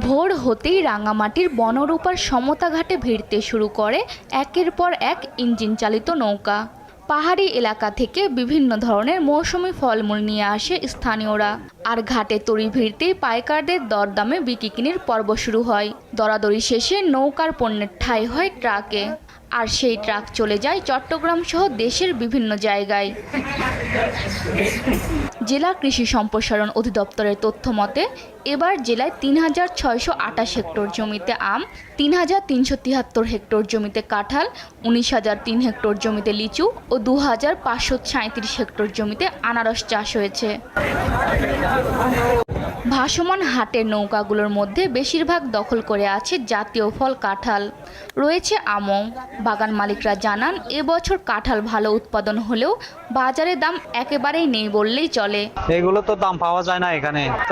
ভোর হতেই রাঙামাটির বনরূপার সমতা ঘাটে ভিড়তে শুরু করে একের পর এক ইঞ্জিন চালিত নৌকা। পাহাড়ি এলাকা থেকে বিভিন্ন ধরনের মৌসুমি ফলমূল নিয়ে আসে স্থানীয়রা। আর ঘাটে তরি ভিড়তেই পাইকারদের দরদামে বিকিকিনির পর্ব শুরু হয়। দরাদরি শেষে নৌকার পণ্যের ঠাঁই হয় ট্রাকে। আর সেই ট্রাক চলে যায় চট্টগ্রাম সহ দেশের বিভিন্ন জায়গায়। জেলা কৃষি সম্প্রসারণ অধিদপ্তরের তথ্য মতে, এবার জেলায় তিন হাজার ছয়শো আটাশ হেক্টর জমিতে আম, তিন হাজার তিনশো তিয়াত্তর হেক্টর জমিতে কাঁঠাল, উনিশ হাজার তিন হেক্টর জমিতে লিচু ও দু হাজার পাঁচশো সাঁত্রিশ হেক্টর জমিতে আনারস চাষ হয়েছে। ভাসমান হাটের নৌকাগুলোর মধ্যে বেশিরভাগ দখল করে আছে জাতীয় ফল কাঁঠাল। রয়েছে আমও। বাগান মালিকরা জানান, এবছর কাঁঠাল ভালো উৎপাদন হলেও বাজারে দাম একেবারেই নেই বললেই চলে। এগুলো তো দাম পাওয়া যায় না এখানে।